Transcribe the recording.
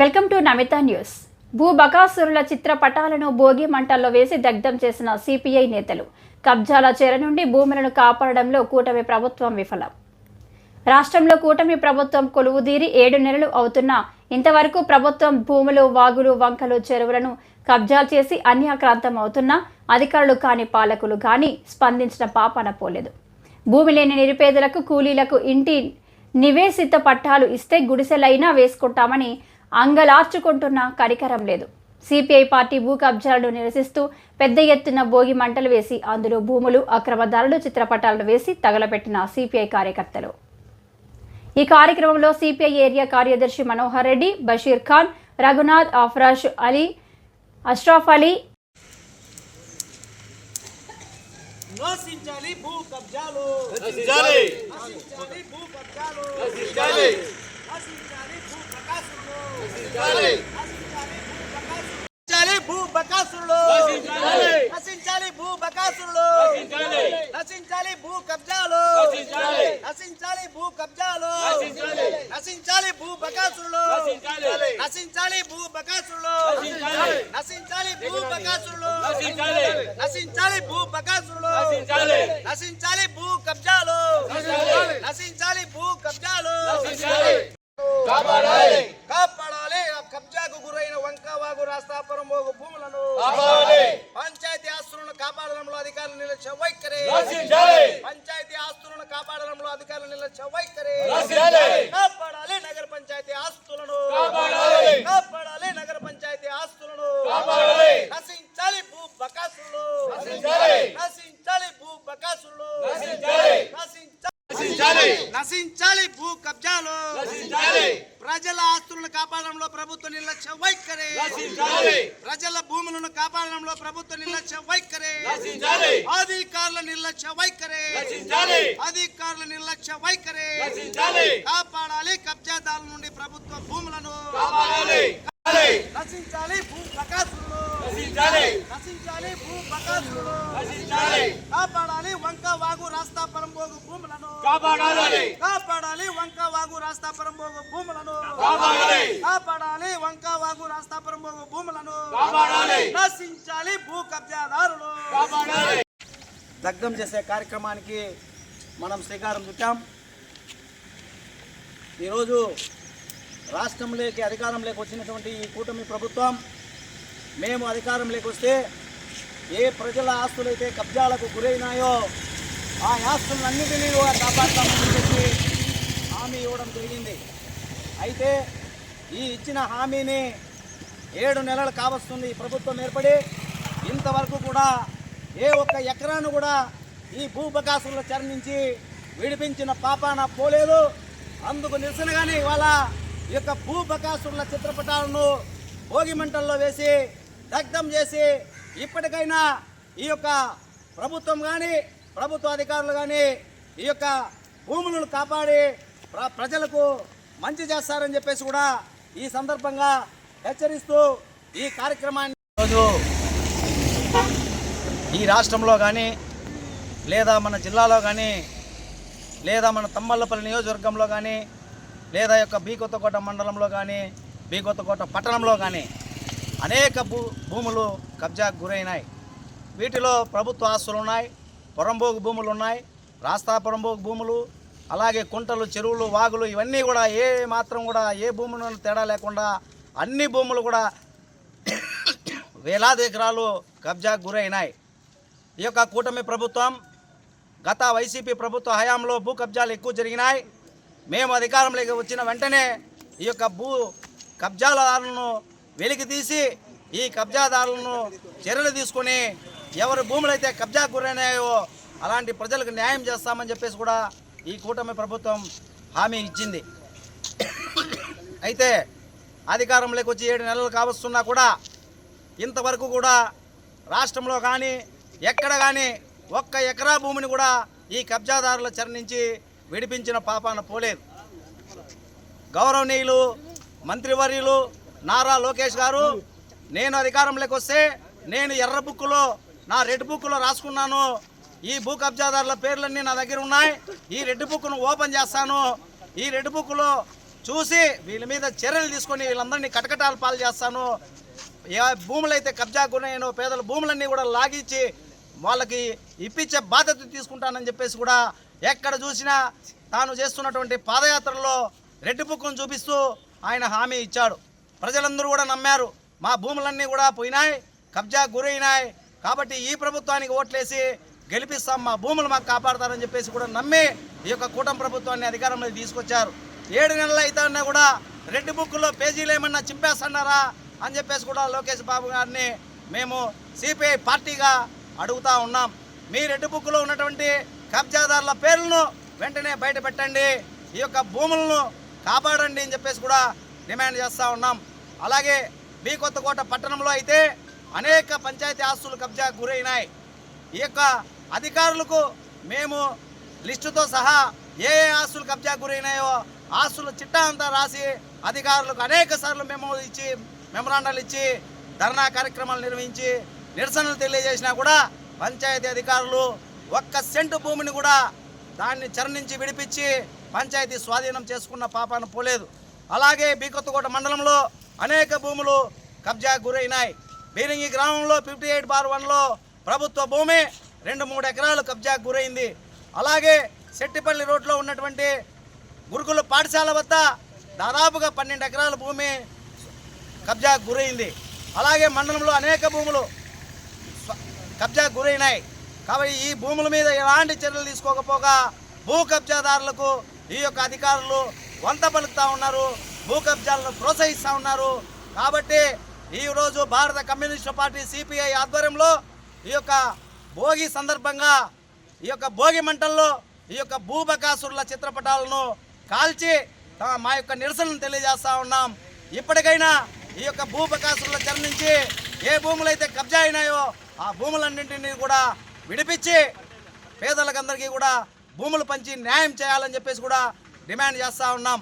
Welcome to Namitha news. భూ బకాసురుల చిత్రపటాలను భోగి మంటల్లో వేసి దగ్ధం చేసిన సిపిఐ నేతలు కబ్జాల చెర నుండి భూములను కాపాడడంలో కూటమి ప్రభుత్వం విఫలం. రాష్ట్రంలో కూటమి ప్రభుత్వం కొలువుదీరి ఏడు నెలలు అవుతున్నా ఇంతవరకు ప్రభుత్వం భూములు వాగులు వంకలు చెరువులను కబ్జా చేసి అన్యాక్రాంతం అవుతున్నా అధికారులు కాని పాలకులు కానీ స్పందించిన పాపన పోలేదు. భూమి లేని నిరుపేదలకు కూలీలకు ఇంటి నివేశిత పట్టాలు ఇస్తే గుడిసెలైనా వేసుకుంటామని అంగలార్చుకుంటున్న కనికరం లేదు. సిపిఐ పార్టీ భూ కబ్జాలను నిరసిస్తూ పెద్ద ఎత్తున భోగి మంటలు వేసి అందులో భూములు అక్రమదారులు చిత్రపటాలను వేసి తగలబెట్టిన సిపిఐ కార్యకర్తలు. ఈ కార్యక్రమంలో సిపిఐ ఏరియా కార్యదర్శి మనోహర్ రెడ్డి బషీర్ ఖాన్ రఘునాథ్ అఫ్రాష్ అలీ అష్రఫ్ అలీ. నశించాలి భూ కబ్జాలు. నశించాలి. నశించాలి భూ కబ్జాలు. నశించాలి భూ బకాసులు నశించాలి నశించాలి భూ బకాసులు నశించాలి నశించాలి భూ బకాసులు నశించాలి నశించాలి భూ కబ్జాలు. నశించాలి. భూ కబ్జాలు. నశించాలి. భూ బకాసులు నశించాలి. భూ బకాసులు నశించాలి. భూ బకాసులు నశించాలి. భూ బకాసులు నశించాలి. నశించాలి భూ కబ్జాలు. నశించాలి. అధికారులు నిలచ వైఖరి కాపాడాలి నగర పంచాయతీ ఆస్తులను. కాపాడాలి. కాపాడాలి నగర పంచాయతీ ఆస్తులను కాపాడాలి. నశించాలి భూ బకాసులు నశించాలి. నశించాలి భూ బకాసులు నశించాలి. నశించాలి. నశించాలి భూ కబ్జాలు. నశించాలి. ప్రజల ఆస్తులను కాపాడడంలో ప్రభుత్వ నిర్లక్ష్య వైఖరి. నశించాలి. ప్రజల భూములను కాపాడడంలో ప్రభుత్వ నిర్లక్ష్య వైఖరి. నశించాలి. అధికారుల నిర్లక్ష్య వైఖరి. నశించాలి. అధికారుల నిర్లక్ష్య వైఖరి. నశించాలి. కాపాడాలి కబ్జాదారుల నుండి ప్రభుత్వ భూములను. కాపాడాలి. నశించాలి. భూ బకాసులు నశించాలి. నశించాలి భూ నశించాలి. కాపాడాలి వంక వాగు రాస్తాపురం భూములను కాపాడాలి. కాపాడాలి వంక వాగు రాస్తాపురం పోగు భూములను. కాపాడాలి. కాపాడాలి వంక వాగు రాస్తాపురం పోగు భూములను. కాపాడాలి. నశించాలి భూ కబ్జాదారులు. కాపాడాలి. దగ్ధం చేసే కార్యక్రమానికి మనం శ్రీకారం చుట్టాం. ఈరోజు రాష్ట్రంలోకి అధికారంలోకి వచ్చినటువంటి ఈ కూటమి ప్రభుత్వం మేము అధికారంలోకి వస్తే ఏ ప్రజల ఆస్తులైతే కబ్జాలకు గురైనాయో ఆ ఆస్తులన్నింటినీ కూడా కాపాడతామని చెప్పి హామీ ఇవ్వడం జరిగింది. అయితే ఈ ఇచ్చిన హామీని ఏడు నెలలు కావస్తుంది ఈ ప్రభుత్వం ఏర్పడి ఇంతవరకు కూడా ఏ ఒక్క ఎకరాను కూడా ఈ భూబకాసుల చరణించి విడిపించిన పాపాన పోలేదు. అందుకు నిరసనగానే ఇవాళ ఈ యొక్క భూబకాసుల చిత్రపటాలను భోగి మంటల్లో వేసి దగ్ధం చేసి ఇప్పటికైనా ఈ యొక్క ప్రభుత్వం కానీ ప్రభుత్వ అధికారులు కానీ ఈ యొక్క భూములను కాపాడి ప్రజలకు మంచి చేస్తారని చెప్పేసి కూడా ఈ సందర్భంగా హెచ్చరిస్తూ ఈ కార్యక్రమాన్ని రోజు ఈ రాష్ట్రంలో కానీ లేదా మన జిల్లాలో కానీ లేదా మన తమ్మల్లపల్లి నియోజకవర్గంలో కానీ లేదా యొక్క బీకొత్తకోట మండలంలో కానీ బీ కొత్తకోట పట్టణంలో కానీ అనేక భూ భూములు కబ్జాకు గురైనాయి. వీటిలో ప్రభుత్వ ఆస్తులు ఉన్నాయి పొరంబోగు భూములు ఉన్నాయి రాస్తా పొరంబోగు భూములు అలాగే కుంటలు చెరువులు వాగులు ఇవన్నీ కూడా ఏ మాత్రం కూడా ఏ భూములను తేడా లేకుండా అన్ని భూములు కూడా వేలాది ఎకరాలు కబ్జాకు గురైనాయి. ఈ యొక్క కూటమి ప్రభుత్వం గత వైసీపీ ప్రభుత్వ హయాంలో భూ కబ్జాలు ఎక్కువ జరిగినాయి. మేము అధికారంలోకి వచ్చిన వెంటనే ఈ యొక్క భూ కబ్జాదారులను వెలికి తీసి ఈ కబ్జాదారులను చర్యలు తీసుకొని ఎవరి భూములైతే కబ్జా గురైనాయో అలాంటి ప్రజలకు న్యాయం చేస్తామని చెప్పేసి కూడా ఈ కూటమి ప్రభుత్వం హామీ ఇచ్చింది. అయితే అధికారంలోకి వచ్చి ఏడు నెలలు కావస్తున్నా కూడా ఇంతవరకు కూడా రాష్ట్రంలో కానీ ఎక్కడ కానీ ఒక్క ఎకరా భూమిని కూడా ఈ కబ్జాదారుల చెర నుంచి విడిపించిన పాపాన పోలేదు. గౌరవనీయులు మంత్రివర్యులు నారా లోకేష్ గారు నేను అధికారంలోకి వస్తే నేను ఎర్ర బుక్కులో నా రెడ్ బుక్లో రాసుకున్నాను. ఈ భూ కబ్జాదారుల పేర్లన్నీ నా దగ్గర ఉన్నాయి. ఈ రెడ్ బుక్ను ఓపెన్ చేస్తాను. ఈ రెడ్ బుక్లో చూసి వీళ్ళ మీద చర్యలు తీసుకొని వీళ్ళందరినీ కటకటాలు పాలు చేస్తాను. ఏ భూములు అయితే కబ్జా గురైనో పేదల భూములన్నీ కూడా లాగించి వాళ్ళకి ఇప్పించే బాధ్యత తీసుకుంటానని చెప్పేసి కూడా ఎక్కడ చూసినా తాను చేస్తున్నటువంటి పాదయాత్రలో రెడ్ బుక్కును చూపిస్తూ ఆయన హామీ ఇచ్చాడు. ప్రజలందరూ కూడా నమ్మారు. మా భూములన్నీ కూడా పోయినాయి. కబ్జా గురైనాయి. కాబట్టి ఈ ప్రభుత్వానికి ఓట్లేసి గెలిపిస్తాం మా భూములు మాకు కాపాడతారని చెప్పేసి కూడా నమ్మి ఈ యొక్క కూటమి ప్రభుత్వాన్ని అధికారంలోకి తీసుకొచ్చారు. ఏడు నెలలు అవుతున్నా కూడా రెడ్ బుక్లో పేజీలు ఏమన్నా చింపేస్తున్నారా అని చెప్పేసి కూడా లోకేష్ బాబు గారిని మేము సిపిఐ పార్టీగా అడుగుతా ఉన్నాం. మీ రెడ్ బుక్లో ఉన్నటువంటి కబ్జాదారుల పేర్లను వెంటనే బయట పెట్టండి ఈ యొక్క భూములను కాపాడండి అని చెప్పేసి కూడా డిమాండ్ చేస్తూ ఉన్నాం. అలాగే మీ కొత్తకోట పట్టణంలో అయితే అనేక పంచాయతీ ఆస్తులు కబ్జా గురైనాయి. ఈ యొక్క అధికారులకు మేము లిస్టుతో సహా ఏ ఏ ఆస్తులు కబ్జా గురైనాయో ఆస్తుల చిట్టా అంతా రాసి అధికారులకు అనేక సార్లు మేము ఇచ్చి మెమరాండాలు ఇచ్చి ధర్నా కార్యక్రమాలు నిర్వహించి నిరసనలు తెలియజేసినా కూడా పంచాయతీ అధికారులు ఒక్క సెంటు భూమిని కూడా దాన్ని చరణించి విడిపించి పంచాయతీ స్వాధీనం చేసుకున్న పాపాన పోలేదు. అలాగే బీకొత్తకోట మండలంలో అనేక భూములు కబ్జా గురైనాయి. బీరింగి గ్రామంలో ఫిఫ్టీ ఎయిట్ బార్ వన్లో ప్రభుత్వ భూమి రెండు మూడు ఎకరాలు కబ్జాకు గురైంది. అలాగే శెట్టిపల్లి రోడ్లో ఉన్నటువంటి గురుకుల పాఠశాల వద్ద దాదాపుగా పన్నెండు ఎకరాల భూమి కబ్జాకు గురైంది. అలాగే మండలంలో అనేక భూములు కబ్జాకు గురైనాయి. కాబట్టి ఈ భూముల మీద ఎలాంటి చర్యలు తీసుకోకపోగా భూ కబ్జాదారులకు ఈ యొక్క అధికారులు వంత పలుకుతూ ఉన్నారు. భూ కబ్జాలను ప్రోత్సహిస్తూ ఉన్నారు. కాబట్టి ఈరోజు భారత కమ్యూనిస్టు పార్టీ సిపిఐ ఆధ్వర్యంలో ఈ యొక్క భోగి సందర్భంగా ఈ యొక్క భోగి మంటల్లో ఈ యొక్క భూబకాసురుల చిత్రపటాలను కాల్చి మా యొక్క నిరసనను తెలియజేస్తా ఉన్నాం. ఇప్పటికైనా ఈ యొక్క భూబకాసురుల చర నుంచి ఏ భూములైతే కబ్జా అయినాయో ఆ భూములన్నింటినీ కూడా విడిపించి పేదలకందరికీ కూడా భూములు పంచి న్యాయం చేయాలని చెప్పేసి కూడా డిమాండ్ చేస్తూ ఉన్నాం.